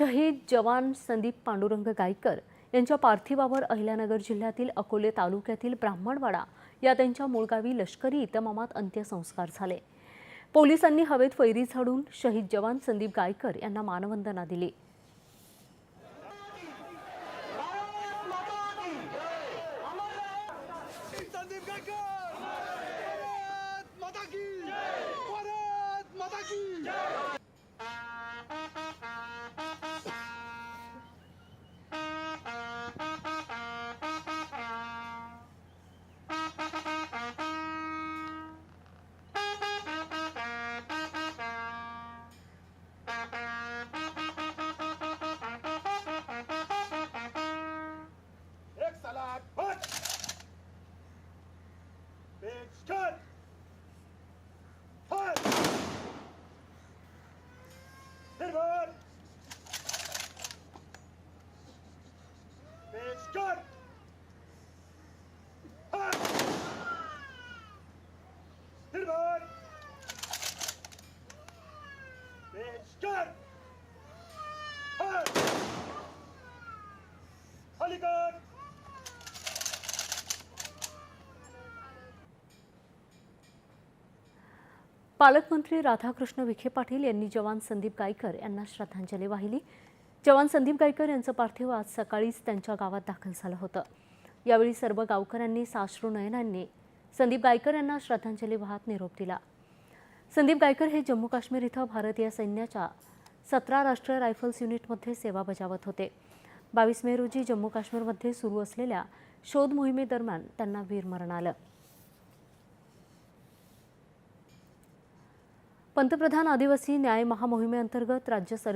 शहीद जवान संदीप पांडुरंग गायकर यांच्या पार्थिवावर अहिल्यानगर जिल्ह्यातील अकोले तालुक्यातील ब्राह्मणवाडा या त्यांच्या मूळगावी लष्करी इतमामात अंत्यसंस्कार झाले. पोलिसांनी हवेत फैरी झाडून शहीद जवान संदीप गायकर यांना मानवंदना दिली. Sandeep Gaikar! Bitch, cut! Cut! Hit! Bitch, cut! Bitch, cut! Cut! Hollywood! पालकमंत्री राधाकृष्ण विखे पाटील यांनी जवान संदीप गायकर यांना श्रद्धांजली वाहिली. जवान संदीप गायकर यांचं पार्थिव आज सकाळीच त्यांच्या गावात दाखल झालं होतं. यावेळी सर्व गावकऱ्यांनी साश्रू नयनांनी संदीप गायकर यांना श्रद्धांजली वाहत निरोप दिला. संदीप गायकर हे जम्मू काश्मीर इथं भारतीय सैन्याच्या सतरा राष्ट्रीय रायफल्स युनिटमध्ये सेवा बजावत होते. बावीस मे रोजी जम्मू काश्मीरमध्ये सुरू असलेल्या शोध मोहिमेदरम्यान त्यांना वीरमरण आलं. पंतप्रधान आदिवासी न्याय महामोहिमेअंतर्गत राज्य सरकार